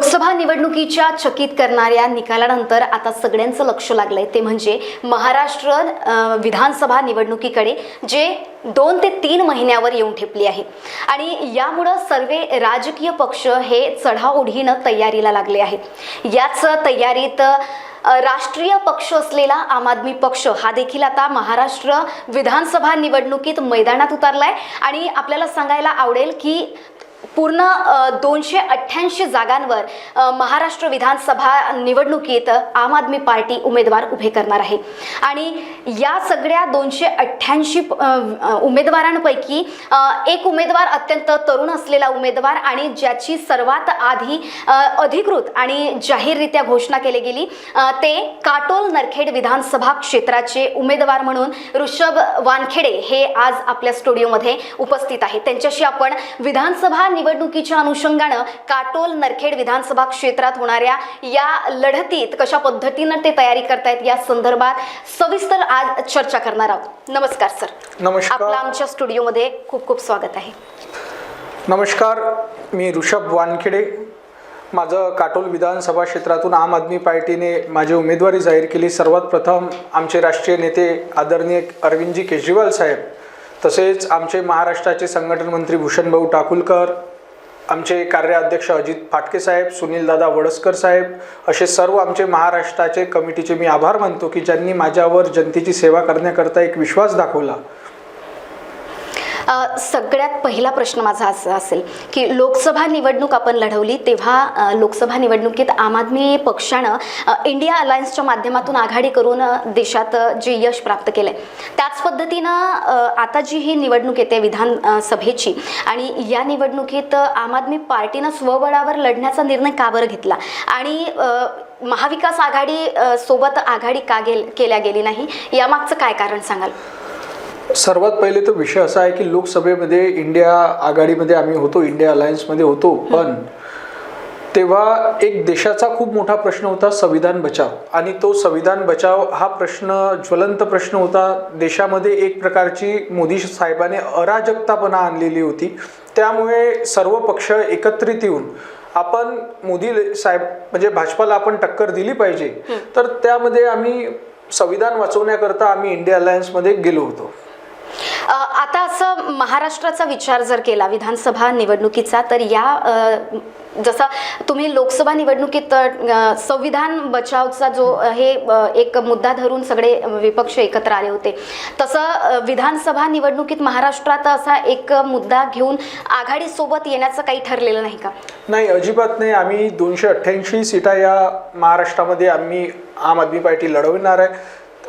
लोकसभा निवडणुकीच्या चकित करणाऱ्या निकालानंतर आता सगळ्यांचं लक्ष लागलंय. ते म्हणजे महाराष्ट्र विधानसभा निवडणुकीकडे जे दोन ते तीन महिन्यावर येऊन ठेपली आहे. आणि यामुळं सर्व राजकीय पक्ष हे चढाओढीनं तयारीला लागले आहेत. याच तयारीत राष्ट्रीय पक्ष असलेला आम आदमी पक्ष हा देखील आता महाराष्ट्र विधानसभा निवडणुकीत मैदानात उतरला आहे आणि आपल्याला सांगायला आवडेल की पूर्ण दोनशे अठ्ठ्याऐंशी जागांवर महाराष्ट्र विधानसभा निवडणुकीत आम आदमी पार्टी उमेदवार उभे करणार आहे. आणि या सगळ्या दोनशे अठ्ठ्याऐंशी उमेदवारांपैकी एक उमेदवार अत्यंत तरुण असलेला उमेदवार आणि ज्याची सर्वात आधी अधिकृत आणि जाहीररित्या घोषणा केली गेली ते काटोल नरखेड विधानसभा क्षेत्राचे उमेदवार म्हणून ऋषभ वानखेडे हे आज आपल्या स्टुडिओमध्ये उपस्थित आहेत. त्यांच्याशी आपण विधानसभा निवडणुकीच्या अनुषंगानं काटोल नरखेड विधानसभा क्षेत्रात होणाऱ्या या लढतीत कशा पद्धतीनं ते तयारी करतायत या संदर्भात सविस्तर आज चर्चा करणार आहोत. नमस्कार सर. नमस्कार. आपलं आमच्या स्टुडिओमध्ये खूप खूप स्वागत आहे. नमस्कार मी ऋषभ वानखेडे. माझं काटोल विधानसभा क्षेत्रातून आम आदमी पार्टीने माझी उमेदवारी जाहीर केली. सर्वात प्रथम आमचे राष्ट्रीय नेते आदरणीय अरविंदजी केजरीवाल साहेब तसेच आमचे महाराष्ट्राचे संघटन मंत्री भूषणभाऊ टाकुलकर आमचे कार्याध्यक्ष अजित फाटके साहेब सुनीलदादा वडसकर साहेब असे सर्व आमचे महाराष्ट्राचे कमिटीचे मी आभार मानतो की ज्यांनी माझ्यावर जनतेची सेवा करण्याकरता एक विश्वास दाखवला. सगळ्यात पहिला प्रश्न माझा असा असेल की लोकसभा निवडणूक आपण लढवली तेव्हा लोकसभा निवडणुकीत आम आदमी पक्षानं इंडिया अलायन्सच्या माध्यमातून आघाडी करून देशात जे यश प्राप्त केलंय. त्याच पद्धतीनं आता जी ही निवडणूक येते विधानसभेची आणि या निवडणुकीत आम आदमी पार्टीनं स्वबळावर लढण्याचा निर्णय का बरं घेतला? आणि महाविकास आघाडी सोबत आघाडी का गेल केल्या गेली नाही? यामागचं काय कारण सांगाल? सर्वात पहिले तो विषय असा आहे की लोकसभेमध्ये इंडिया आघाडीमध्ये आम्ही होतो इंडिया अलायन्समध्ये होतो पण तेव्हा एक देशाचा खूप मोठा प्रश्न होता संविधान बचाव. आणि तो संविधान बचाव हा प्रश्न ज्वलंत प्रश्न होता. देशामध्ये एक प्रकारची मोदी साहेबाने अराजकतापणा आणलेली होती. त्यामुळे सर्व पक्ष एकत्रित येऊन आपण मोदी साहेब म्हणजे भाजपाला आपण टक्कर दिली पाहिजे. तर त्यामध्ये आम्ही संविधान वाचवण्याकरता आम्ही इंडिया अलायन्समध्ये गेलो होतो. आता असं महाराष्ट्राचा विचार जर केला विधानसभा निवडणुकीचा तर या जसं तुम्ही लोकसभा निवडणुकीत संविधान बचावचा जो हे एक मुद्दा धरून सगळे विपक्ष एकत्र आले होते तसं विधानसभा निवडणुकीत महाराष्ट्रात असा एक मुद्दा घेऊन आघाडीसोबत येण्याचं काही ठरलेलं नाही का? नाही अजिबात नाही. आम्ही दोनशे अठ्ठ्याऐंशी सीटा या महाराष्ट्रामध्ये आम्ही आम आदमी पार्टी लढवणार आहे.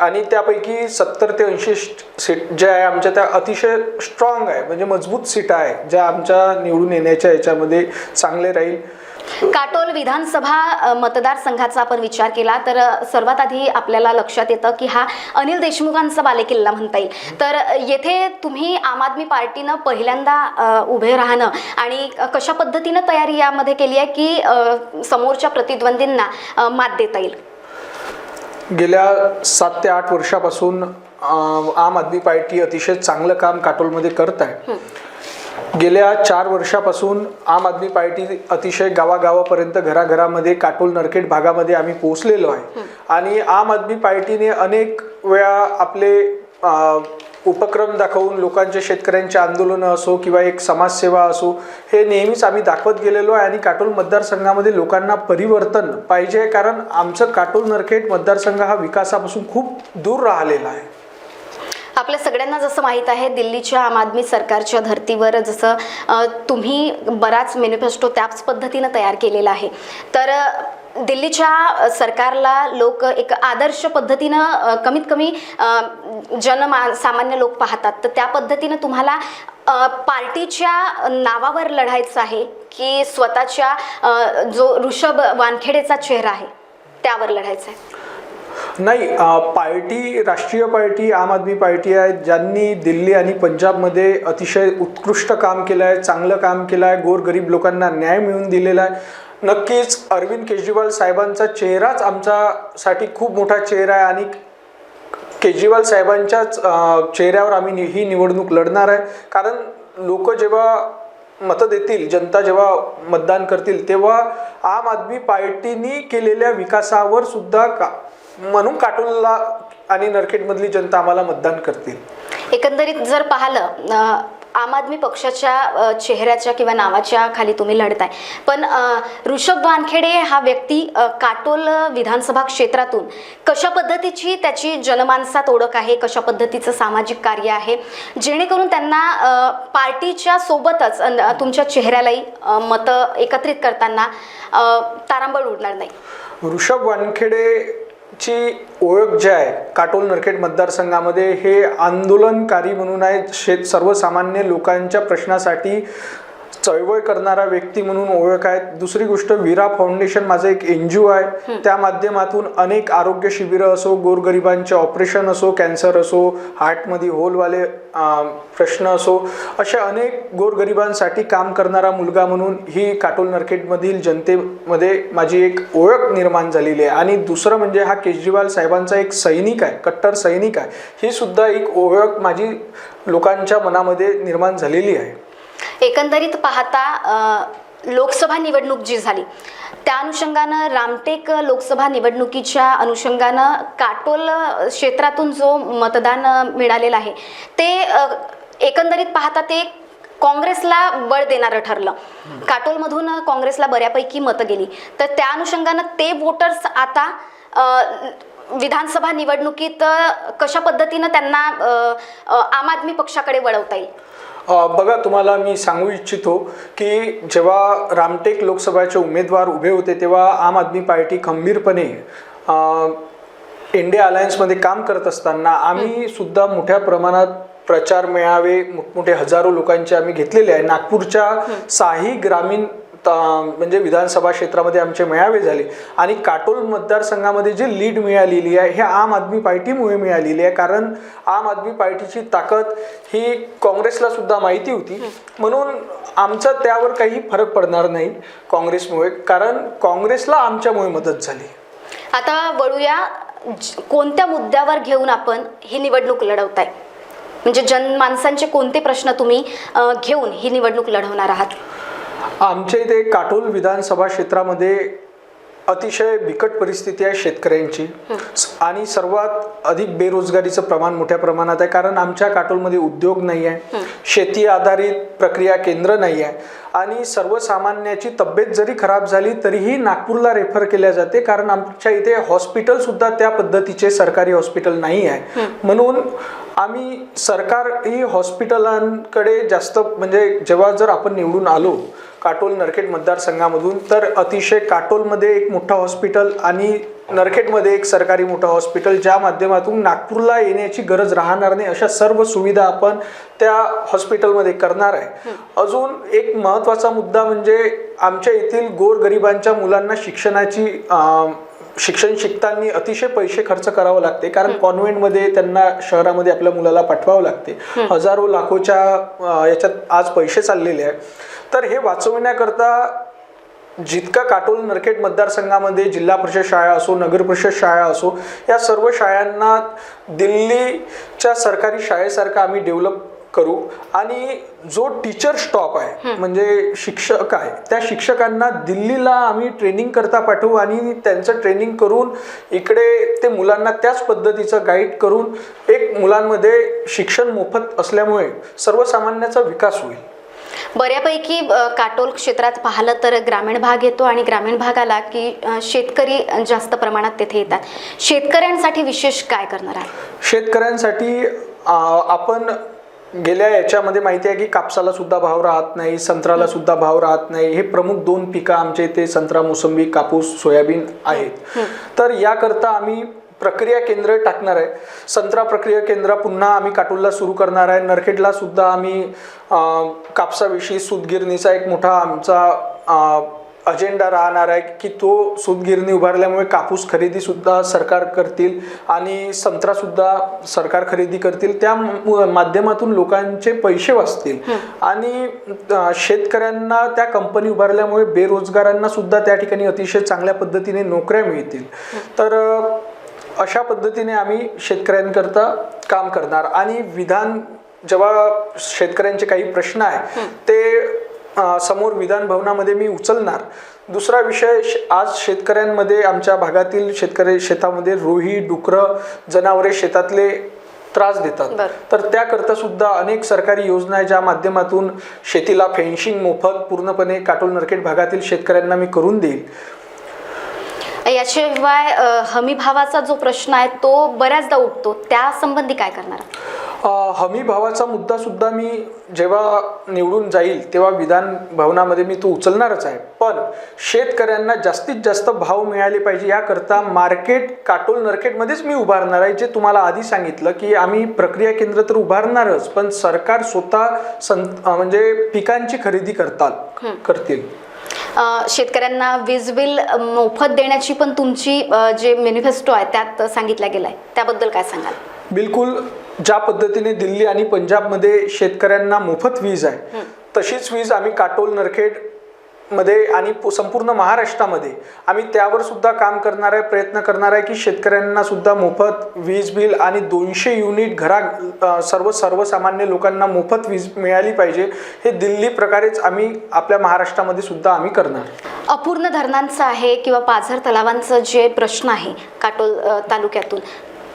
आणि त्यापैकी सत्तर ते ऐंशी सीट ज्या आहे आमच्या त्या अतिशय स्ट्रॉंग आहे. म्हणजे मजबूत सीटा आहे ज्या आमच्या निवडून येण्याच्या याच्यामध्ये चांगले राहील. काटोल विधानसभा मतदारसंघाचा आपण विचार केला तर सर्वात आधी आपल्याला लक्षात येतं की हा अनिल देशमुखांचा बालेकिल्ला म्हणता येईल. तर येथे तुम्ही आम आदमी पार्टीनं पहिल्यांदा उभे राहणं आणि कशा पद्धतीनं तयारी यामध्ये केली आहे की समोरच्या प्रतिद्वंदींना मात देता येईल? गेल्या सात ते आठ वर्षापासून आम आदमी पार्टी अतिशय चांगलं काम काटोलमध्ये करत आहे. गेल्या चार वर्षापासून आम आदमी पार्टी अतिशय गावागावापर्यंत घराघरामध्ये काटोल नरखेड भागामध्ये आम्ही पोहोचलेलो आहे. आणि आम आदमी पार्टीने अनेक वेळा आपले उपक्रम दाखवून लोकांचे शेतकऱ्यांचे आंदोलनं असो किंवा एक समाजसेवा असो हे नेहमीच आम्ही दाखवत गेलेलो आहे आणि काटोल मतदारसंघामध्ये लोकांना परिवर्तन पाहिजे कारण आमचं काटोल नरखेड मतदारसंघ हा विकासापासून खूप दूर राहिलेला आहे. आपल्या सगळ्यांना जसं माहीत आहे दिल्लीच्या आम आदमी सरकारच्या धर्तीवर जसं तुम्ही बराच मेनिफेस्टो त्याच पद्धतीनं तयार केलेला आहे. तर दिल्लीच्या सरकारला लोक एक आदर्श पद्धतीनं कमीत कमी जनमा सामान्य लोक पाहतात. तर त्या पद्धतीनं तुम्हाला पार्टीच्या नावावर लढायचं आहे की स्वतःच्या जो ऋषभ वानखेडेचा चेहरा आहे त्यावर लढायचं आहे? नाही पार्टी राष्ट्रीय पार्टी आम आदमी पार्टी आहे ज्यांनी दिल्ली आणि पंजाबमध्ये अतिशय उत्कृष्ट काम केलं आहे चांगलं काम केलं आहे गोरगरीब लोकांना न्याय मिळवून दिलेला आहे. नक्कीच अरविंद केजरीवाल साहेबांचा चेहराच आमच्यासाठी खूप मोठा चेहरा आहे आणि केजरीवाल साहेबांच्याच चेहऱ्यावर आम्ही ही निवडणूक लढणार आहे. कारण लोक जेव्हा मतं देतील जनता जेव्हा मतदान करतील तेव्हा आम आदमी पार्टीनी केलेल्या विकासावर सुद्धा का म्हणून काटोलला आणि नरखेडमधली जनता आम्हाला मतदान करतील. एकंदरीत जर पाहिलं आम आदमी पक्षाच्या चेहऱ्याच्या किंवा नावाच्या खाली तुम्ही लढताय. पण ऋषभ वानखेडे हा व्यक्ती काटोल विधानसभा क्षेत्रातून कशा पद्धतीची त्याची जनमानसात ओळख आहे कशा पद्धतीचं सामाजिक कार्य आहे जेणेकरून त्यांना पार्टीच्या सोबतच तुमच्या चेहऱ्यालाही मतं एकत्रित करताना तारांबळ उडणार नाही? ऋषभ वानखेडे ची ओळख जी आहे काटोल नरखेड मतदारसंघामध्ये हे आंदोलनकारी म्हणून आहे शेत सर्वसामान्य लोकांच्या प्रश्नासाठी चळवळ करणारा व्यक्ती म्हणून ओळख आहे. दुसरी गोष्ट विरा फाउंडेशन माझं एक एन जी ओ आहे. त्या माध्यमातून अनेक आरोग्य शिबिरं असो गोरगरिबांचे ऑपरेशन असो कॅन्सर असो हार्टमध्ये होलवाले प्रश्न असो अशा अनेक गोरगरिबांसाठी काम करणारा मुलगा म्हणून ही काटोल नरखेडमधील जनतेमध्ये माझी एक ओळख निर्माण झालेली आहे. आणि दुसरं म्हणजे हा केजरीवाल साहेबांचा एक सैनिक आहे कट्टर सैनिक आहे. ही सुद्धा एक ओळख माझी लोकांच्या मनामध्ये निर्माण झालेली आहे. एकंदरीत पाहता लोकसभा निवडणूक जी झाली त्या अनुषंगानं रामटेक लोकसभा निवडणुकीच्या अनुषंगानं काटोल क्षेत्रातून जो मतदान मिळालेलं आहे ते एकंदरीत पाहता ते काँग्रेसला बळ देणारं ठरलं. काटोलमधून काँग्रेसला बऱ्यापैकी मतं गेली. तर त्या अनुषंगानं ते वोटर्स आता विधानसभा निवडणुकीत कशा पद्धतीनं त्यांना आम आदमी पक्षाकडे वळवता येईल? बघा तुम्हाला मी सांगू इच्छितो की जेव्हा रामटेक लोकसभाचे उमेदवार उभे होते तेव्हा आम आदमी पार्टी खंबीरपणे इंडिया अलायन्समध्ये काम करत असताना आम्ही सुद्धा मोठ्या प्रमाणात प्रचार मेळावे मोठमोठे हजारो लोकांचे आम्ही घेतलेले आहे. नागपूरच्या साही ग्रामीण म्हणजे विधानसभा क्षेत्रामध्ये आमचे मेळावे झाले. आणि काटोल मतदारसंघामध्ये जी लीड मिळालेली आहे हे आम आदमी पार्टीमुळे मिळालेली आहे. कारण आम आदमी पार्टीची ताकद ही काँग्रेसला सुद्धा माहिती होती. म्हणून आमचा त्यावर काही फरक पडणार नाही काँग्रेसमुळे. कारण काँग्रेसला आमच्यामुळे मदत झाली. आता वळूया कोणत्या मुद्द्यावर घेऊन आपण ही निवडणूक लढवताय? म्हणजे जनमानसांचे कोणते प्रश्न तुम्ही घेऊन ही निवडणूक लढवणार आहात? आमच्या इथे काटोल विधानसभा क्षेत्रामध्ये अतिशय बिकट परिस्थिती आहे शेतकऱ्यांची. आणि सर्वात अधिक बेरोजगारीचं प्रमाण मोठ्या प्रमाणात आहे. कारण आमच्या काटोलमध्ये उद्योग नाही आहे शेती आधारित प्रक्रिया केंद्र नाही आहे आणि सर्वसामान्याची तब्येत जरी खराब झाली तरीही नागपूरला रेफर केल्या जाते. कारण आमच्या इथे हॉस्पिटल सुद्धा त्या पद्धतीचे सरकारी हॉस्पिटल नाही आहे. म्हणून आम्ही सरकारी हॉस्पिटलांकडे जास्त म्हणजे जेव्हा जर आपण निवडून आलो काटोल नरखेड मतदारसंघामधून तर अतिशय काटोलमध्ये एक मोठं हॉस्पिटल आणि नरखेडमध्ये एक सरकारी मोठं हॉस्पिटल ज्या माध्यमातून नागपूरला येण्याची गरज राहणार नाही अशा सर्व सुविधा आपण त्या हॉस्पिटलमध्ये करणार आहे. अजून एक महत्त्वाचा मुद्दा म्हणजे आमच्या येथील गोरगरिबांच्या मुलांना शिक्षणाची शिक्षण शिकताना अतिशय पैसे खर्च करावं लागते. कारण कॉन्व्हेंटमध्ये त्यांना शहरामध्ये आपल्या मुलाला पाठवावं लागते. हजारो लाखोच्या याच्यात आज पैसे चाललेले आहे तर हे वाचवण्याकरता जितका काटोल नरखेड मतदारसंघामध्ये जिल्हा परिषद शाळा असो नगर परिषद शाळा असो या सर्व शाळांना दिल्लीच्या सरकारी शाळेसारखं आम्ही डेव्हलप करू. आणि जो टीचर स्टॉप आहे म्हणजे शिक्षक आहे त्या शिक्षकांना दिल्लीला आम्ही ट्रेनिंग करता पाठवू आणि त्यांचं ट्रेनिंग करून इकडे ते मुलांना त्याच पद्धतीचं गाईड करून एक मुलांमध्ये शिक्षण मोफत असल्यामुळे सर्वसामान्याचा विकास होईल. बऱ्यापैकी काटोल क्षेत्रात पाहिलं तर ग्रामीण भाग येतो आणि ग्रामीण भागाला की शेतकरी जास्त प्रमाणात तेथे येतात. शेतकऱ्यांसाठी विशेष काय करणार आहे शेतकऱ्यांसाठी आपण गेल्या याच्यामध्ये माहिती आहे की कापसाला सुद्धा भाव राहत नाही संत्र्याला सुद्धा भाव राहत नाही. हे प्रमुख दोन पिकं आमच्या इथे संत्रा मोसंबी कापूस सोयाबीन आहेत. तर याकरता आम्ही प्रक्रिया केंद्र टाकणार आहे. संत्रा प्रक्रिया केंद्र पुन्हा आम्ही काटोलला सुरू करणार आहे. नरखेडला सुद्धा आम्ही कापसाविषयी सूतगिरणीचा एक मोठा आमचा अजेंडा राहणार आहे की तो सूतगिरणी उभारल्यामुळे कापूस खरेदी सुद्धा सरकार करतील आणि संत्रा सुद्धा सरकार खरेदी करतील. त्या माध्यमातून लोकांचे पैसे वाचतील. आणि शेतकऱ्यांना त्या कंपनी उभारल्यामुळे बेरोजगारांना सुद्धा त्या ठिकाणी अतिशय चांगल्या पद्धतीने नोकऱ्या मिळतील. तर अशा पद्धतीने आम्ही शेतकऱ्यांकरता काम करणार. आणि विधान जेव्हा शेतकऱ्यांचे काही प्रश्न आहे ते समोर विधान भवनामध्ये मी उचलणार. दुसरा विषय आज शेतकऱ्यांमध्ये आमच्या भागातील शेतकरी शेतामध्ये रोही डुकरं जनावरे शेतातले त्रास देतात. तर त्याकरता सुद्धा अनेक सरकारी योजना आहे ज्या माध्यमातून शेतीला फेन्शिंग मोफत पूर्णपणे काटोल नरखेड भागातील शेतकऱ्यांना मी करून देईल. याशिवाय हमी भावाचा जो प्रश्न आहे तो बऱ्याचदा उठतो. त्या संबंधी काय करणार? हमी भावाचा मुद्दा सुद्धा मी जेव्हा निवडून जाईल तेव्हा विधान भवनामध्ये मी तो उचलणारच आहे. पण शेतकऱ्यांना जास्तीत जास्त भाव मिळाले पाहिजे याकरता मार्केट काटोल नरखेडमध्येच मी उभारणार आहे. जे तुम्हाला आधी सांगितलं की आम्ही प्रक्रिया केंद्र तर उभारणारच पण सरकार स्वतः सं म्हणजे पिकांची खरेदी करतात करतील. शेतकऱ्यांना वीज बिल मोफत देण्याची पण तुमची जे मॅनिफेस्टो आहे त्यात सांगितलं गेलं आहे त्याबद्दल काय सांगाल? बिलकुल ज्या पद्धतीने दिल्ली आणि पंजाबमध्ये शेतकऱ्यांना मोफत वीज आहे तशीच वीज आम्ही काटोल नरखेड मध्ये आणि संपूर्ण महाराष्ट्रामध्ये आम्ही त्यावर सुद्धा काम करणार आहे प्रयत्न करणार आहे की शेतकऱ्यांना सुद्धा मोफत वीज बिल आणि दोनशे युनिट घरा सर्व सर्वसामान्य लोकांना मोफत वीज मिळाली पाहिजे. हे दिल्ली प्रकारेच आम्ही आपल्या महाराष्ट्रामध्ये सुद्धा आम्ही करणार. अपूर्ण धरणांचं आहे किंवा पाझर तलावांचं जे प्रश्न आहे काटोल तालुक्यातून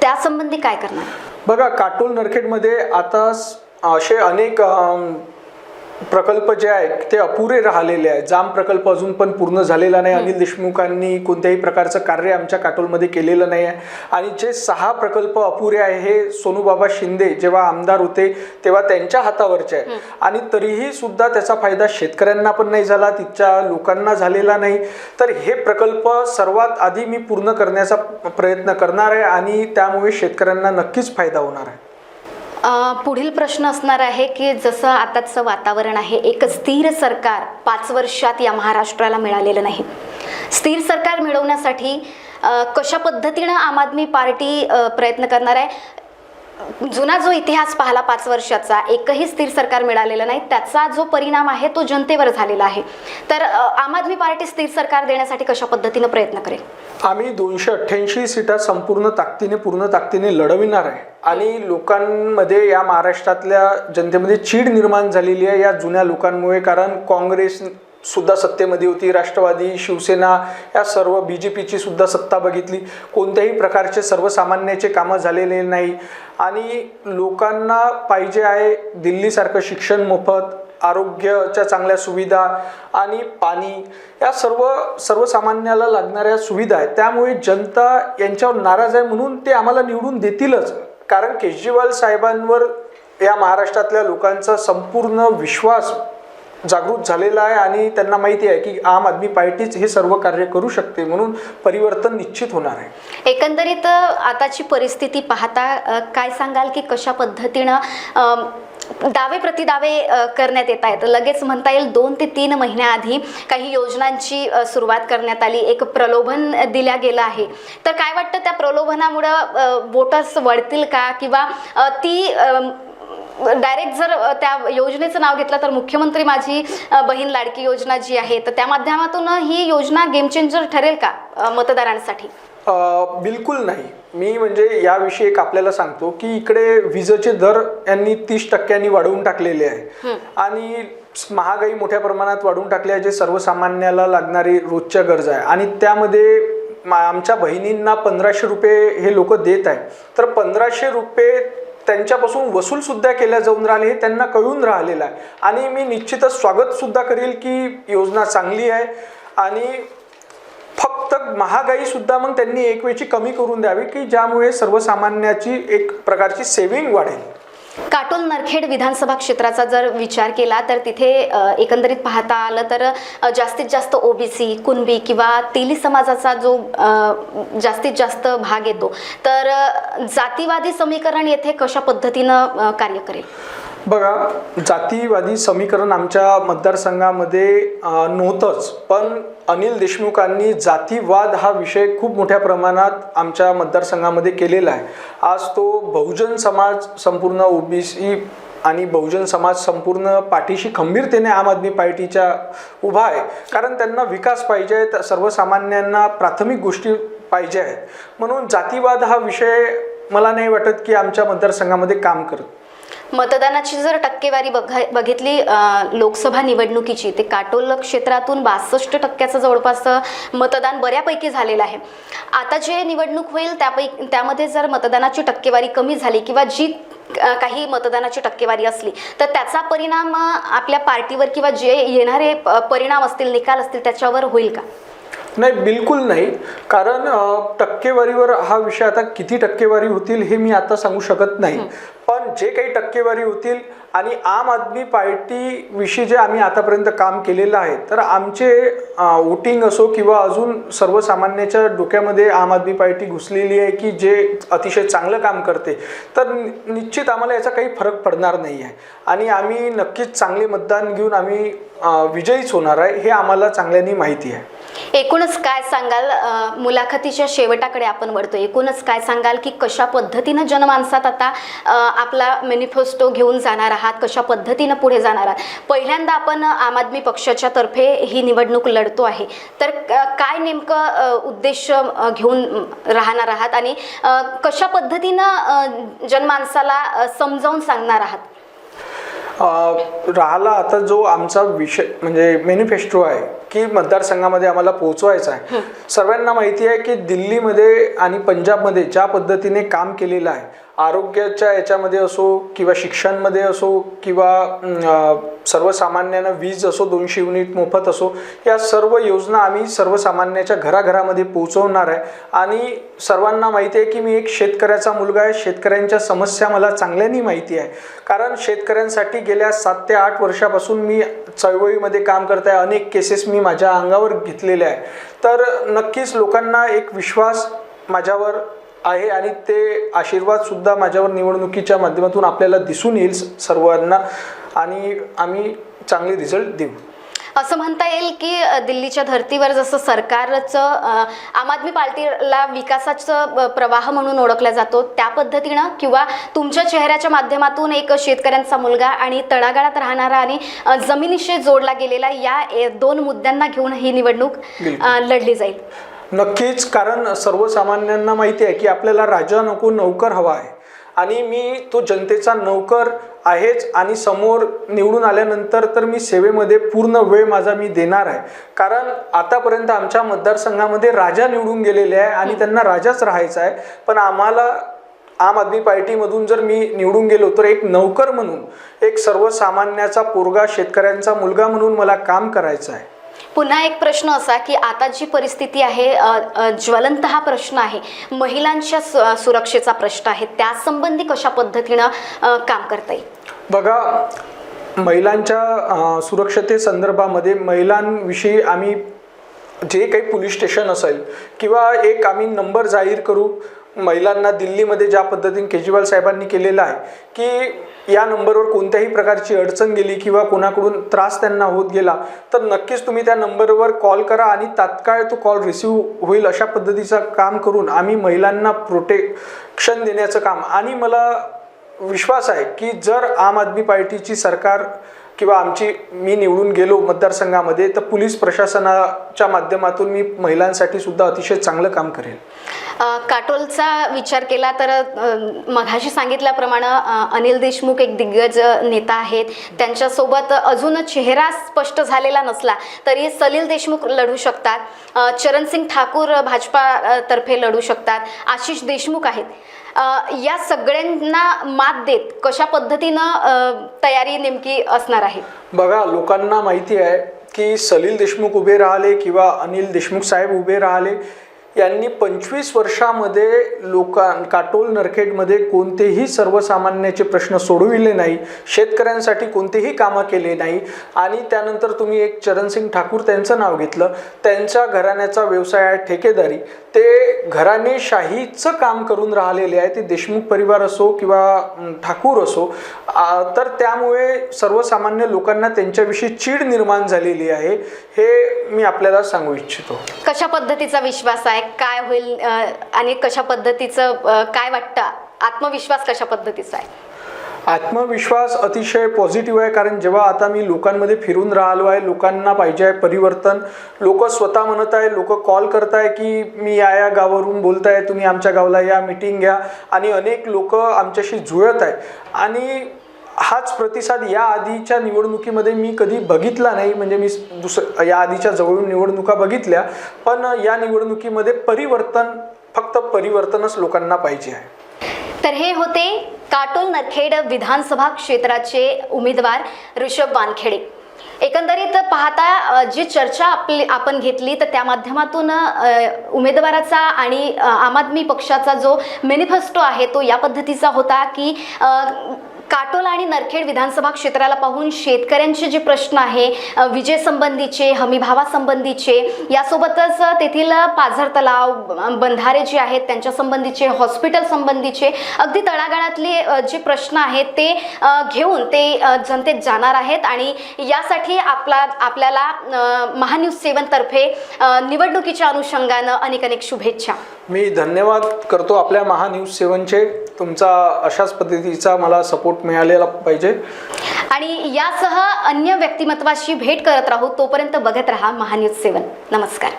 त्यासंबंधी काय करणार? बघा काटोल नरखेडमध्ये आता असे अनेक प्रकल्प जे आहेत ते अपुरे राहिलेले आहेत. जाम प्रकल्प अजून पण पूर्ण झालेला नाही. अनिल देशमुखांनी कोणत्याही प्रकारचं कार्य आमच्या काटोलमध्ये केलेलं नाही आहे आणि जे सहा प्रकल्प अपुरे आहे हे सोनूबाबा शिंदे जेव्हा आमदार होते तेव्हा त्यांच्या हातावरचे आहे आणि तरीही सुद्धा त्याचा फायदा शेतकऱ्यांना पण नाही झाला तिथच्या लोकांना झालेला नाही. तर हे प्रकल्प सर्वात आधी मी पूर्ण करण्याचा प्रयत्न करणार आहे आणि त्यामुळे शेतकऱ्यांना नक्कीच फायदा होणार आहे. पुढील प्रश्न असणार आहे की जसं आताचं वातावरण आहे एक स्थिर सरकार पाच वर्षात या महाराष्ट्राला मिळालेलं नाही. स्थिर सरकार मिळवण्यासाठी कशा पद्धतीनं आम आदमी पार्टी प्रयत्न करणार आहे? जुना जो इतिहास पाहिला पाच वर्षाचा एकही स्थिर सरकार मिळालेलं नाही त्याचा जो परिणाम आहे तो जनतेवर झालेला आहे. तर आम आदमी पार्टी स्थिर सरकार देण्यासाठी कशा पद्धतीनं प्रयत्न करेल? आम्ही दोनशे अठ्ठ्याऐंशी सीटा संपूर्ण ताकदीने पूर्ण ताकदीने लढविणार आहे. आणि लोकांमध्ये या महाराष्ट्रातल्या जनतेमध्ये चीड निर्माण झालेली आहे या जुन्या लोकांमुळे कारण काँग्रेस सुद्धा सत्तेमध्ये होती. राष्ट्रवादी शिवसेना या सर्व बी जे पीची सुद्धा सत्ता बघितली. कोणत्याही प्रकारचे सर्वसामान्याचे कामं झालेले नाही. आणि लोकांना पाहिजे आहे दिल्लीसारखं शिक्षण मोफत आरोग्याच्या चांगल्या सुविधा आणि पाणी. या सर्व सर्वसामान्याला लागणाऱ्या सुविधा आहेत. त्यामुळे जनता यांच्यावर नाराज आहे म्हणून ते आम्हाला निवडून देतीलच. कारण केजरीवाल साहेबांवर या महाराष्ट्रातल्या लोकांचा संपूर्ण विश्वास जागृत झालेला आहे आणि त्यांना माहिती आहे की आम आदमी पार्टीच हे सर्व कार्य करू शकते म्हणून परिवर्तन निश्चित होणार आहे. एकंदरीत आताची परिस्थिती पाहता काय सांगाल की कशा पद्धतीनं दावे प्रतिदावे करण्यात येत आहेत? लगेच म्हणता येईल दोन ते तीन महिन्याआधी काही योजनांची सुरुवात करण्यात आली एक प्रलोभन दिल्या गेलं आहे. तर काय वाटतं त्या प्रलोभनामुळं वोटर्स वळतील का? किंवा ती डायरेक्ट जर त्या योजनेचं नाव घेतलं तर मुख्यमंत्री माझी बहीण लाडकी योजना जी आहे तर त्या माध्यमातून ही योजना गेम चेंजर ठरेल का मतदारांसाठी? बिलकुल नाही. मी म्हणजे याविषयी एक आपल्याला सांगतो की इकडे विजेचे दर यांनी तीस टक्क्यांनी वाढवून टाकलेले आहे. आणि महागाई मोठ्या प्रमाणात वाढवून टाकली आहे जे सर्वसामान्याला लागणारी रोजच्या गरजा आहे. आणि त्यामध्ये आमच्या बहिणींना पंधराशे रुपये हे लोक देत आहे तर पंधराशे रुपये त्यांच्यापासून वसूलसुद्धा केल्या जाऊन राहिले हे त्यांना कळून राहिलेलं आहे. आणि मी निश्चितच स्वागतसुद्धा करेल की योजना चांगली आहे आणि फक्त महागाईसुद्धा मग त्यांनी एक वेळची कमी करून द्यावी की ज्यामुळे सर्वसामान्याची एक प्रकारची सेविंग वाढेल. काटोल नरखेड विधानसभा क्षेत्राचा जर विचार केला तर तिथे एकंदरीत पाहता आलं तर जास्तीत जास्त ओबीसी कुणबी किंवा तेली समाजाचा जो जास्तीत जास्त भाग येतो तर जातीवादी समीकरण येथे कशा पद्धतीनं कार्य करेल? बघा जातीवादी समीकरण आमच्या मतदारसंघामध्ये नव्हतंच. पण अनिल देशमुखांनी जातीवाद हा विषय खूप मोठ्या प्रमाणात आमच्या मतदारसंघामध्ये केलेला आहे. आज तो बहुजन समाज संपूर्ण ओबीसी आणि बहुजन समाज संपूर्ण पाठीशी खंबीरतेने आम आदमी पार्टीच्या उभा आहे. कारण त्यांना विकास पाहिजे आहे सर्वसामान्यांना प्राथमिक गोष्टी पाहिजे आहेत. म्हणून जातीवाद हा विषय मला नाही वाटत की आमच्या मतदारसंघामध्ये काम करत. मतदानाची जर टक्केवारी बघा बघितली लोकसभा निवडणुकीची ते काटोल क्षेत्रातून बासष्ट टक्क्याचं जवळपास मतदान बऱ्यापैकी झालेलं आहे. आता जे निवडणूक होईल त्यापैकी त्यामध्ये जर मतदानाची टक्केवारी कमी झाली किंवा जी काही मतदानाची टक्केवारी असली तर त्याचा परिणाम आपल्या पार्टीवर किंवा जे येणारे प- परिणाम असतील निकाल असतील त्याच्यावर होईल का? नाही बिलकुल नाही. कारण टक्केवारीवर हा विषय आता किती टक्केवारी होतील हे मी आता सांगू शकत नाही. पण जे काही टक्केवारी होतील आणि आम आदमी पार्टीविषयी जे आम्ही आतापर्यंत काम केलेलं आहे तर आमचे वोटिंग असो किंवा अजून सर्वसामान्याच्या डोक्यामध्ये आम आदमी पार्टी घुसलेली आहे की जे अतिशय चांगलं काम करते तर निश्चित आम्हाला याचा काही फरक पडणार नाही आहे. आणि आम्ही नक्कीच चांगले मतदान घेऊन आम्ही विजयीच होणार आहे हे आम्हाला चांगल्याने माहिती आहे. एकूणच काय सांगाल? मुलाखतीच्या शेवटाकडे आपण वळतो एकूणच काय सांगाल की कशा पद्धतीनं जनमानसात आता आपला मॅनिफेस्टो घेऊन जाणार आहात? कशा पद्धतीनं पुढे जाणार आहात? पहिल्यांदा आपण आम आदमी पक्षाच्या तर्फे ही निवडणूक लढतो आहे. तर काय नेमकं उद्देश घेऊन राहणार आहात आणि कशा पद्धतीनं जनमानसाला समजावून सांगणार आहात? राहिला आता जो आमचा विषय म्हणजे मॅनिफेस्टो आहे की मतदारसंघामध्ये आम्हाला पोहोचवायचा आहे. सर्वांना माहिती आहे की दिल्लीमध्ये आणि पंजाबमध्ये ज्या पद्धतीने काम केलेलं आहे आरोग्याच्या याच्यामध्ये असो किंवा शिक्षणमध्ये असो किंवा सर्वसामान्यांना वीज असो दोनशे युनिट मोफत असो या सर्व योजना आम्ही सर्वसामान्याच्या घराघरामध्ये पोहोचवणार आहे. आणि सर्वांना माहिती आहे की मी एक शेतकऱ्याचा मुलगा आहे. शेतकऱ्यांच्या समस्या मला चांगल्याने माहिती आहे. कारण शेतकऱ्यांसाठी गेल्या सात ते आठ वर्षापासून मी चळवळीमध्ये काम करत आहे. अनेक केसेस मी माझ्या अंगावर घेतलेले आहे. तर नक्कीच लोकांना एक विश्वास माझ्यावर आहे आणि ते आशीर्वादसुद्धा माझ्यावर निवडणुकीच्या माध्यमातून आपल्याला दिसून येईल सर्वांना आणि आम्ही चांगले रिझल्ट देऊ. असं म्हणता येईल की दिल्लीच्या धर्तीवर जसं सरकारचं आम आदमी पार्टीला विकासाचं प्रवाह म्हणून ओळखला जातो त्या पद्धतीनं किंवा तुमच्या चेहऱ्याच्या माध्यमातून एक शेतकऱ्यांचा मुलगा आणि तळागाळात राहणारा आणि जमिनीशी जोडला गेलेला या दोन मुद्द्यांना घेऊन ही निवडणूक लढली जाईल. नक्कीच कारण सर्वसामान्यांना माहिती आहे की आपल्याला राजा नको नौकर हवा आहे. आणि मी तो जनतेचा नौकर आहेच आणि समोर निवडून आल्यानंतर तर मी सेवेमध्ये पूर्ण वेळ माझा मी देणार आहे. कारण आतापर्यंत आमच्या मतदारसंघामध्ये राजा निवडून गेलेले आहे आणि त्यांना राजाच राहायचा आहे. पण आम्हाला आम आदमी पार्टीमधून जर मी निवडून गेलो तर एक नौकर म्हणून एक सर्वसामान्याचा पोरगा शेतकऱ्यांचा मुलगा म्हणून मला काम करायचं आहे. पुन्हा एक प्रश्न असा की आता जी परिस्थिती आहे ज्वलंत हा प्रश्न आहे महिलांच्या सु- सुरक्षेचा प्रश्न आहे त्यासंबंधी कशा पद्धतीनं काम करता येईल? बघा महिलांच्या अ, सुरक्षतेसंदर्भामध्ये महिलांविषयी आम्ही जे काही पोलीस स्टेशन असेल किंवा एक आम्ही नंबर जाहीर करू महिलांना दिल्लीमध्ये ज्या पद्धतीने केजरीवाल साहेबांनी केलेलं आहे की या नंबरवर कोणत्याही प्रकारची अडचण गेली किंवा कोणाकडून त्रास त्यांना होत गेला तर नक्कीच तुम्ही त्या नंबरवर कॉल करा आणि तात्काळ तो कॉल रिसिव्ह होईल अशा पद्धतीचं काम करून आम्ही महिलांना प्रोटेक्शन देण्याचं काम. आणि मला विश्वास आहे की जर आम आदमी पार्टीची सरकार किंवा आमची मी निवडून गेलो मतदारसंघामध्ये तर पोलीस प्रशासनाच्या माध्यमातून मी महिलांसाठी सुद्धा अतिशय चांगलं काम करेन काटोलचा विचार केला तर मघाशी सांगितल्याप्रमाणे अनिल देशमुख एक दिग्गज नेता आहेत. त्यांच्यासोबत अजून चेहरा स्पष्ट झालेला नसला तरी सलील देशमुख लढू शकतात. चरणसिंग ठाकूर भाजपातर्फे लढू शकतात. आशिष देशमुख आहेत. या सगळ्यांना मात देत कशा पद्धतीनं तयारी नेमकी असणार आहे? बघा लोकांना माहिती आहे की सलील देशमुख उभे राहिले किंवा अनिल देशमुख साहेब उभे राहिले यांनी पंचवीस वर्षामध्ये लोकां काटोल नरखेडमध्ये कोणतेही सर्वसामान्याचे प्रश्न सोडविले नाही शेतकऱ्यांसाठी कोणतेही कामं केले नाही आणि त्यानंतर तुम्ही एक चरणसिंग ठाकूर त्यांचं नाव घेतलं. त्यांच्या घराण्याचा व्यवसाय आहे ठेकेदारी. ते घराणेशाहीचं काम करून राहिलेले आहे. ते देशमुख परिवार असो किंवा ठाकूर असो तर त्यामुळे सर्वसामान्य लोकांना त्यांच्याविषयी चीड निर्माण झालेली आहे हे मी आपल्याला सांगू इच्छितो. कशा पद्धतीचा विश्वास आहे? काय होईल आणि कशा पद्धतीचं काय वाटतं? आत्मविश्वास कशा पद्धतीचा आहे? आत्मविश्वास अतिशय पॉझिटिव्ह आहे कारण जेव्हा आता मी लोकांमध्ये फिरून राहिलो आहे लोकांना पाहिजे आहे परिवर्तन लोक स्वतः म्हणत आहे लोक कॉल करत आहे की मी या या गावावरून बोलत आहे तुम्ही आमच्या गावाला या मिटिंग घ्या आणि अनेक लोक आमच्याशी जुळत आहे. आणि हाच प्रतिसाद या आधीच्या निवडणुकीमध्ये मी कधी बघितला नाही. म्हणजे मी दुसरं या आधीच्या जवळून निवडणुका बघितल्या पण या निवडणुकीमध्ये परिवर्तन फक्त परिवर्तनच लोकांना पाहिजे आहे. तर हे होते काटोल नरखेड विधानसभा क्षेत्राचे उमेदवार ऋषभ वानखेडे. एकंदरीत पाहता जी चर्चा आपली आपण घेतली तर त्या माध्यमातून उमेदवाराचा आणि आम आदमी पक्षाचा जो मॅनिफेस्टो आहे तो या पद्धतीचा होता की काटोल आणि नरखेड विधानसभा क्षेत्राला पाहून शेतकऱ्यांचे जे प्रश्न आहे विजेसंबंधीचे हमीभावासंबंधीचे यासोबतच तेथील पाझर तलाव ब- बंधारे जे आहेत त्यांच्या संबंधीचे हॉस्पिटल संबंधीचे अगदी तळागाळातले जे प्रश्न आहेत ते घेऊन ते जनतेत जाणार आहेत आणि यासाठी आपला आपल्याला महान्यूज सेवनतर्फे निवडणुकीच्या अनुषंगानं अनेक अनेक शुभेच्छा. मी धन्यवाद करतो आपल्या महान्यूज सेवनचे तुमचा अशाच पद्धतीचा मला सपोर्ट मिळालेला पाहिजे. आणि यासह अन्य व्यक्तिमत्वाशी भेट करत राहू तोपर्यंत बघत राहा महान्यूज सेवन. नमस्कार.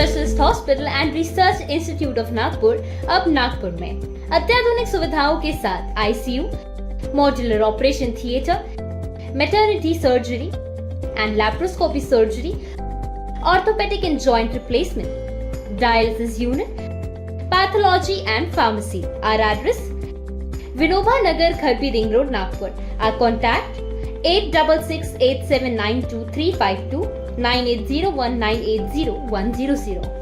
Specialist hospital and research institute of Nagpur अब नागपुर में अत्याधुनिक सुविधाओं के साथ ICU modular operation theatre maternity surgery and laparoscopy surgery orthopaedic and joint replacement dialysis unit pathology and pharmacy our address Vinoba Nagar Kharbi ring road Nagpur our contact eight double six eight seven nine two three five two 9801980100.